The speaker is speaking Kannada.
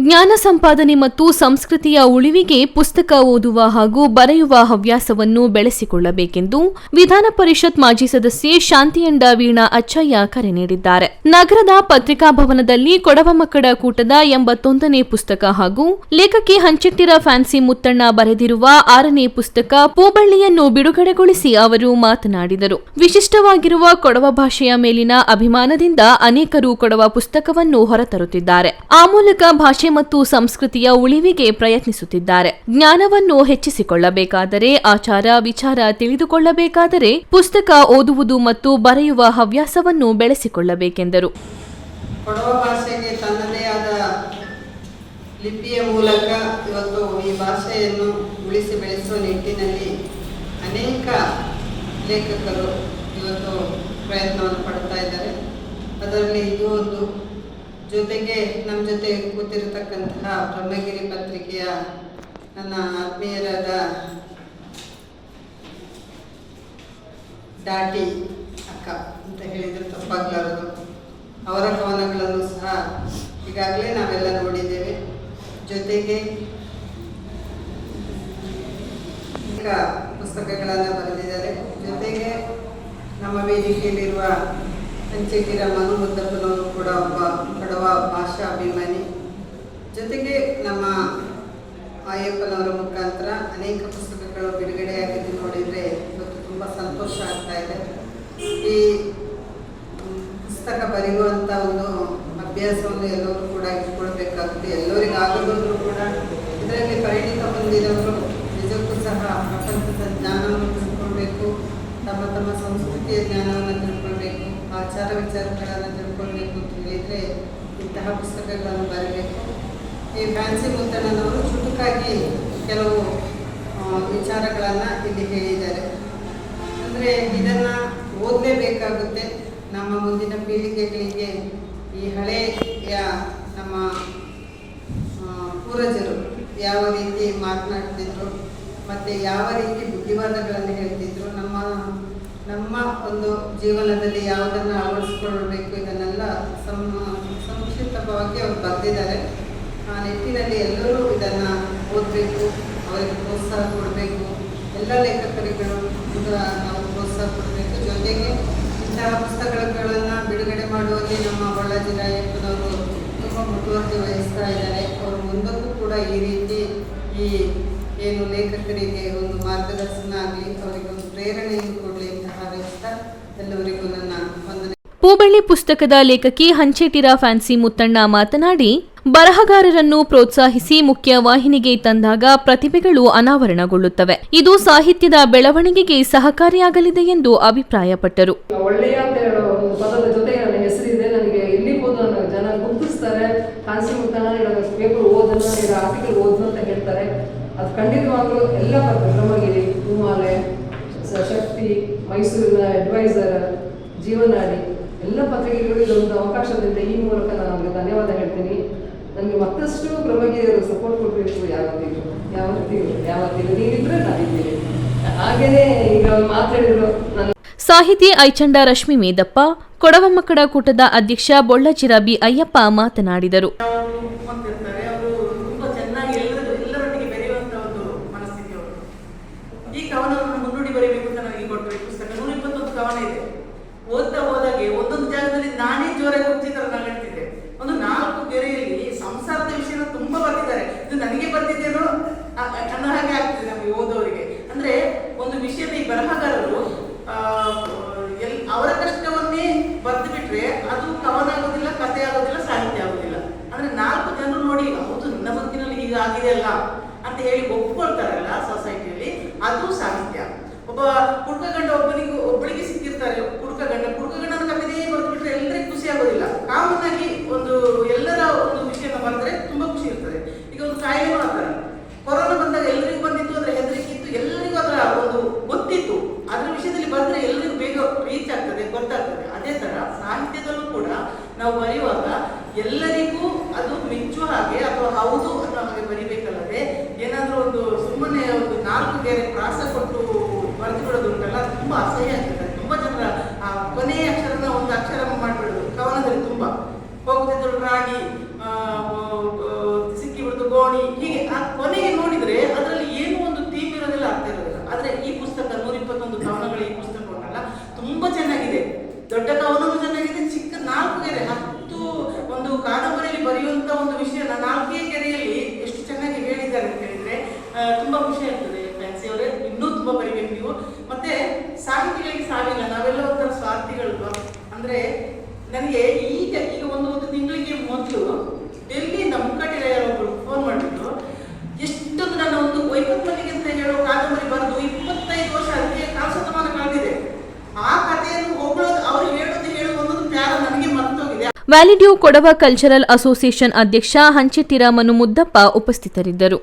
ಜ್ಞಾನ ಸಂಪಾದನೆ ಮತ್ತು ಸಂಸ್ಕೃತಿಯ ಉಳಿವಿಗೆ ಪುಸ್ತಕ ಓದುವ ಹಾಗೂ ಬರೆಯುವ ಹವ್ಯಾಸವನ್ನು ಬೆಳೆಸಿಕೊಳ್ಳಬೇಕೆಂದು ವಿಧಾನ ಪರಿಷತ್ ಮಾಜಿ ಸದಸ್ಯೆ ಶಾಂತಿಯಂಡ ವೀಣಾ ಅಚ್ಚಯ್ಯ ಕರೆ ನೀಡಿದ್ದಾರೆ. ನಗರದ ಪತ್ರಿಕಾ ಭವನದಲ್ಲಿ ಕೊಡವ ಮಕ್ಕಳ ಕೂಟದ ಎಂಬತ್ತೊಂದನೇ ಪುಸ್ತಕ ಹಾಗೂ ಲೇಖಕಿ ಹಂಚೆಟ್ಟಿರ ಫ್ಯಾನ್ಸಿ ಮುತ್ತಣ್ಣ ಬರೆದಿರುವ ಆರನೇ ಪುಸ್ತಕ ಪೂಬಳ್ಳಿಯನ್ನು ಬಿಡುಗಡೆಗೊಳಿಸಿ ಅವರು ಮಾತನಾಡಿದರು. ವಿಶಿಷ್ಟವಾಗಿರುವ ಕೊಡವ ಭಾಷೆಯ ಮೇಲಿನ ಅಭಿಮಾನದಿಂದ ಅನೇಕರು ಕೊಡವ ಪುಸ್ತಕವನ್ನು ಹೊರತರುತ್ತಿದ್ದಾರೆ. ಆ ಮೂಲಕ ಭಾಷೆ ಮತ್ತು ಸಂಸ್ಕೃತಿಯ ಉಳಿವಿಗೆ ಪ್ರಯತ್ನಿಸುತ್ತಿದ್ದಾರೆ. ಜ್ಞಾನವನ್ನು ಹೆಚ್ಚಿಸಿಕೊಳ್ಳಬೇಕಾದರೆ, ಆಚಾರ, ವಿಚಾರ ತಿಳಿದುಕೊಳ್ಳಬೇಕಾದರೆ ಪುಸ್ತಕ ಓದುವುದು ಮತ್ತು ಬರೆಯುವ ಹವ್ಯಾಸವನ್ನು ಬೆಳೆಸಿಕೊಳ್ಳಬೇಕೆಂದರು. ಲಿಪಿಯ ಮೂಲಕ ಇವತ್ತು ಈ ಭಾಷೆಯನ್ನು ಉಳಿಸಿ ಬೆಳೆಸುವ ನಿಟ್ಟಿನಲ್ಲಿ ಅನೇಕ ಲೇಖಕರು ಇವತ್ತು ಪ್ರಯತ್ನವನ್ನು ಪಡ್ತಾ ಇದ್ದಾರೆ. ಅದರಲ್ಲಿ ಇದು ಒಂದು ಜೊತೆಗೆ ನಮ್ಮ ಜೊತೆ ಕೂತಿರತಕ್ಕಂತಹ ಬ್ರಹ್ಮಗಿರಿ ಪತ್ರಿಕೆಯ ನನ್ನ ಆತ್ಮೀಯರಾದ ಡಾಟಿ ಅಕ್ಕ ಅಂತ ಹೇಳಿದರೆ ತಪ್ಪಾಗಲಾರದು. ಅವರ ಕವನಗಳನ್ನು ಸಹ ಈಗಾಗಲೇ ನಾವೆಲ್ಲ ನೋಡಿದ್ದೇವೆ. ಜೊತೆಗೆ ಪುಸ್ತಕಗಳನ್ನು ಬರೆದಿದ್ದಾರೆ. ಜೊತೆಗೆ ನಮ್ಮ ವೇದಿಕೆಯಲ್ಲಿರುವ ಹಂಚೆಗಿರ ಮನು ಮುದ್ದಪ್ಪನವರು ಕೂಡ ಒಬ್ಬ ಕೊಡವ ಭಾಷಾ ಅಭಿಮಾನಿ ಜೊತೆಗೆ ನಮ್ಮ ಅಯ್ಯಪ್ಪನವರ ಮುಖಾಂತರ ಅನೇಕ ಪುಸ್ತಕಗಳು ಬಿಡುಗಡೆಯಾಗಿದ್ದು ನೋಡಿದರೆ ಇವತ್ತು ತುಂಬ ಸಂತೋಷ ಇದೆ. ಈ ಪುಸ್ತಕ ಬರೆಯುವಂಥ ಒಂದು ಅಭ್ಯಾಸವನ್ನು ಎಲ್ಲರೂ ಕೂಡ ಇಟ್ಕೊಳ್ಬೇಕಾಗುತ್ತೆ. ಎಲ್ಲರಿಗೂ ಕೂಡ ಇದರಲ್ಲಿ ಪರಿಣಿತ ಹೊಂದಿದವರು ನಿಜಕ್ಕೂ ಸಹ ಪ್ರಪಂಚದ ಜ್ಞಾನವನ್ನು ತಿಳ್ಕೊಳ್ಬೇಕು. ತಮ್ಮ ತಮ್ಮ ಸಂಸ್ಕೃತಿಯ ಜ್ಞಾನವನ್ನು ತಿಳ್ಕೊಳ್ಬೇಕು. ಆಚಾರ ವಿಚಾರಗಳನ್ನು ತಿಳ್ಕೊಳ್ಬೇಕು ಅಂತ ಹೇಳಿದರೆ ಇಂತಹ ಪುಸ್ತಕಗಳನ್ನು ಬರೀಬೇಕು. ಈ ಫ್ಯಾನ್ಸಿ ಮುತ್ತಣ್ಣನವರು ಚುಟುಕಾಗಿ ಕೆಲವು ವಿಚಾರಗಳನ್ನು ಇಲ್ಲಿ ಹೇಳಿದ್ದಾರೆ. ಅಂದರೆ ಇದನ್ನು ಓದಲೇಬೇಕಾಗುತ್ತೆ. ನಮ್ಮ ಮುಂದಿನ ಪೀಳಿಗೆಗಳಿಗೆ ಈ ಹಳೆಯ ನಮ್ಮ ಪೂರ್ವಜರು ಯಾವ ರೀತಿ ಮಾತನಾಡ್ತಿದ್ರು, ಮತ್ತು ಯಾವ ರೀತಿ ಬುದ್ಧಿವಾದಗಳನ್ನು ಹೇಳ್ತಿದ್ರು, ನಮ್ಮ ನಮ್ಮ ಒಂದು ಜೀವನದಲ್ಲಿ ಯಾವುದನ್ನು ಅಳವಡಿಸ್ಕೊಳ್ಬೇಕು ಇದನ್ನೆಲ್ಲ ಸಂ, ಸಂಕ್ಷಿಪ್ತವಾಗಿ ಅವರು ಬರೆದಿದ್ದಾರೆ. ಆ ನಿಟ್ಟಿನಲ್ಲಿ ಎಲ್ಲರೂ ಇದನ್ನು ಓದಬೇಕು, ಅವರಿಗೆ ಪ್ರೋತ್ಸಾಹ ಕೊಡಬೇಕು. ಎಲ್ಲ ಲೇಖಕರಿಗಳು ನಾವು ಪ್ರೋತ್ಸಾಹ ಕೊಡಬೇಕು. ಜೊತೆಗೆ ಇಂತಹ ಪುಸ್ತಕಗಳನ್ನು ಬಿಡುಗಡೆ ಮಾಡುವಲ್ಲಿ ನಮ್ಮ ಬಳ್ಳಾರಿ ರಾಯಪ್ಪನವರು ತುಂಬ ಮುತುವರ್ಜಿ ವಹಿಸ್ತಾ ಇದ್ದಾರೆ. ಅವರು ಮುಂದಕ್ಕೂ ಕೂಡ ಈ ರೀತಿ ಈ ಏನು ಲೇಖಕರಿಗೆ ಒಂದು ಮಾರ್ಗದರ್ಶನ ಆಗಲಿ, ಅವರಿಗೆ ಒಂದು ಪ್ರೇರಣೆಯನ್ನು ಕೊಡಲಿ ಅಂತ ಹಾರೈಸ್ತಾ ಎಲ್ಲರಿಗೂ ನನ್ನ ಪೂಬಳ್ಳಿ ಪುಸ್ತಕದ ಲೇಖಕಿ ಹಂಚೇಟಿರ ಫ್ಯಾನ್ಸಿ ಮುತ್ತಣ್ಣ ಮಾತನಾಡಿ, ಬರಹಗಾರರನ್ನು ಪ್ರೋತ್ಸಾಹಿಸಿ ಮುಖ್ಯ ವಾಹಿನಿಗೆ ತಂದಾಗ ಪ್ರತಿಭೆಗಳು ಅನಾವರಣಗೊಳ್ಳುತ್ತವೆ. ಇದು ಸಾಹಿತ್ಯದ ಬೆಳವಣಿಗೆಗೆ ಸಹಕಾರಿಯಾಗಲಿದೆ ಎಂದು ಅಭಿಪ್ರಾಯಪಟ್ಟರು. ಮೈಸೂರಿನ ಅಡ್ವೈಸರ್ ಜೀವನಾಡಿ. ಎಲ್ಲ ಪತ್ರಿಕೆಗಳು ಇದೊಂದು ಅವಕಾಶದಿಂದ ಈ ಮೂಲಕ ನಾನು ಅವ್ರಿಗೆ ಧನ್ಯವಾದ ಹೇಳ್ತೀನಿ. ನನಗೆ ಮತ್ತಷ್ಟು ಪ್ರಭಾಗಿಯವರು ಸಪೋರ್ಟ್ ಕೊಡಬೇಕು ಯಾವತ್ತಿಗೂ ಯಾವತ್ತಿಗೂ ಯಾವತ್ತಿಗೂ ನೀವಿದ್ರೆ ನಾನಿದ್ದೀನಿ ಹಾಗೇನೆ ಈಗ ಮಾತಾಡಿದ್ರು ನನ್ನ ಸಾಹಿತಿ ಐಚಂಡ ರಶ್ಮಿ ಮೇದಪ್ಪ ಕೊಡವ ಮಕ್ಕಳ ಕೂಟದ ಅಧ್ಯಕ್ಷ ಬೊಳ್ಳಚಿರಾಬಿ ಅಯ್ಯಪ್ಪ ಮಾತನಾಡಿದರು. ಅವರು ಮಕ್ಕಳಿರ್ತಾರೆ ಅವರು ತುಂಬ ಚೆನ್ನಾಗಿ ಎಲ್ಲರೂ ಎಲ್ಲರೊಟ್ಟಿಗೆ ಒಂದು ಮನಸ್ಥಿತಿ ಈ ಕವನವನ್ನು ಮುನ್ನುಡಿ ಬರೀಬೇಕು ಅಂತ ನನಗೆ ಕೊಟ್ಟರೆ ಪುಸ್ತಕ ನೂರ ಇಪ್ಪತ್ತೊಂದು ಕವನ ಇದೆ. ಓದ್ತಾ ಹೋದಾಗೆ ಒಂದೊಂದು ಜಾಗದಲ್ಲಿ ನಾನೇ ಜೋರಾಗಿ ಕುರ್ಚಿತರ ನಗಡ್ತಿದ್ದೆ ಒಂದು ನಾಲ್ಕು ಗೆರೆಯಲ್ಲಿ ಸಂಸಾರದ ವಿಷಯನ ತುಂಬಾ ಬರ್ತಿದ್ದಾರೆ ಇದು ನನಗೆ ಬರ್ತಿದ್ದೇನೋ ಅ- ಅ- ಅನ್ನೋ ಹಾಗೆ ಆಗ್ತದೆ ನಮಗೆ ಓದೋರಿಗೆ ಅಂದ್ರೆ ಒಂದು ವಿಷಯದ ಈ ಬರಹಗಾರರು ಆ, ಎಲ್ ಅವರ ಕಷ್ಟವನ್ನೇ ಬರೆದು ಬಿಟ್ರೆ ಅದು ಕವನ ಆಗೋದಿಲ್ಲ ಕಥೆ ಆಗೋದಿಲ್ಲ ಸಾಹಿತ್ಯ ಆಗೋದಿಲ್ಲ ಅಂದ್ರೆ ನಾಲ್ಕು ಜನರು ನೋಡಿ ಹೌದು ನನ್ನ ಅಲ್ಲ ಅಂತ ಹೇಳಿ ಒಪ್ಕೊಳ್ತಾರಲ್ಲ ಸೊಸೈಟಿಯಲ್ಲಿ ಅದು ಸಾಹಿತ್ಯ. ಒಬ್ಬ ಕುಡ್ಕ ಗಂಡ ಒಬ್ಬನಿಗೆ, ಒಬ್ಬಳಿಗೆ ಸಿಕ್ಕಿರ್ತಾರೆ. ಕುಡ್ಕ ಗಂಡ, ಕುಡ್ಕ ಗಂಡನ ಕಥೆಯೇ ಬರೆದು ಬಿಟ್ರೆ ಎಲ್ಲರಿಗೂ ಖುಷಿ ಆಗೋದಿಲ್ಲ. ಕಾಮನ್ ಆಗಿ ಒಂದು ಎಲ್ಲರ ಒಂದು ವಿಷಯನ ಬಂದ್ರೆ ತುಂಬಾ ಖುಷಿ ಇರ್ತದೆ. ಈಗ ಒಂದು ಕಾಯಿಲೆ ಮಾಡ್ತಾರೆ ಕೊರೋನಾ ಬಂದಾಗ ಎಲ್ಲರಿಗೂ ಬಂದಿತ್ತು ಅಂದ್ರೆ ಹೆದರಿಕೆ ಇತ್ತು. ಎಲ್ಲರಿಗೂ ಅದರ ಒಂದು ಗೊತ್ತಿತ್ತು. ಅದ್ರ ವಿಷಯದಲ್ಲಿ ಬಂದ್ರೆ ಎಲ್ಲರಿಗೂ ಬೇಗ ರೀಚ್ ಆಗ್ತದೆ, ಗೊತ್ತಾಗ್ತದೆ. ಅದೇ ತರ ಸಾಹಿತ್ಯದಲ್ಲೂ ಕೂಡ ನಾವು ಬರೆಯುವಾಗ ಎಲ್ಲರಿಗೂ ಅದು ಮೆಚ್ಚುವ ಹಾಗೆ ಅಥವಾ ಹೌದು ಗೆರೆ ಪ್ರಾಸ ಕೊಟ್ಟು ಬರೆದು ಬಿಡೋದು ಉಂಟಲ್ಲ ತುಂಬಾ ಅಸಹ್ಯ ಆಗ್ತದೆ ತುಂಬಾ ಜನರ ಆ ಕೊನೆಯ ಅಕ್ಷರನ ಒಂದು ಅಕ್ಷರ ಮಾಡ್ಬಿಡೋದು ಕವನದಲ್ಲಿ ತುಂಬಾ ಹೋಗುತ್ತಿದ್ದಳು ರಾಣಿ ಆ, ಹೀಗೆ ಆ ಕೊನೆಗೆ ನೋಡಿದ್ರೆ ಅದರಲ್ಲಿ ಏನೂ ಒಂದು ಥೀಮ್ ಇರೋದಿಲ್ಲ ಅರ್ಥ ಇರೋದಿಲ್ಲ ಆದ್ರೆ ಈ ಪುಸ್ತಕ ನೂರ ಇಪ್ಪತ್ತೊಂದು ಕವನಗಳ ಈ ಪುಸ್ತಕ ಉಂಟಲ್ಲ ತುಂಬಾ ಚೆನ್ನಾಗಿದೆ ದೊಡ್ಡ ಕವನವೂ ಚೆನ್ನಾಗಿದೆ ಚಿಕ್ಕ ನಾಲ್ಕು ಗೆರೆ ಹತ್ತು ಒಂದು ಕಾದಂಬರಿಯಲ್ಲಿ ಬರೆಯುವಂತ ಒಂದು ವಿಷಯನ ನಾಲ್ಕೇ ಗೆರೆಯಲ್ಲಿ ಎಷ್ಟು ಚೆನ್ನಾಗಿ ಹೇಳಿದ್ದಾರೆ ಅಂತ ಹೇಳಿದ್ರೆ ಆ, ತುಂಬಾ ಖುಷಿ ಆಗ್ತದೆ ಫ್ಯಾನ್ಸಿ ಅವರೇ ಇನ್ನೂ ತುಂಬಾ ಬರಿಬೇಕು ನೀವು ಮತ್ತೆ ಸಾಹಿತಿಗಳಿಗೆ ಸಾವಿಲ್ಲ ನಾವೆಲ್ಲ ಒಂಥರ ಸ್ವಾರ್ಥಿಗಳು ಅಂದ್ರೆ ನನಗೆ ಈಗ ಈಗ ಒಂದು ಒಂದು ತಿಂಗಳಿಗೆ ಮೊದಲು ಡೆಲ್ಲಿ ನಮ್ಮ ಕಡೆ ಒಬ್ಬರು ಫೋನ್ ಮಾಡಿದ್ರು, ಎಷ್ಟೊಂದು ನನ್ನ ಒಂದು ವೈಪತ್ ಮಲ್ಲಿಗೆ ಅಂತ ಹೇಳೋ ಕಾದಂಬರಿ ಬರೆದು ಇಪ್ಪತ್ತೈದು ವರ್ಷ ಅದಕ್ಕೆ ಕಾಲಶತಮಾನ ಕಳೆದಿದೆ ಆ ಕಥೆಯನ್ನು ಹೋಗೋದು ಅವ್ರು ಹೇಳೋದು ಹೇಳೋದು ಒಂದೊಂದು ಪ್ಯಾರ ನನಗೆ ಮರ್ತೋಗಿದೆ. ವ್ಯಾಲಿಡ್ಯೂ ಕೊಡವ ಕಲ್ಚರಲ್ ಅಸೋಸಿಯೇಷನ್ ಅಧ್ಯಕ್ಷ ಹಂಚಿಟ್ಟಿರಾಮನು ಮುದ್ದಪ್ಪ ಉಪಸ್ಥಿತರಿದ್ದರು.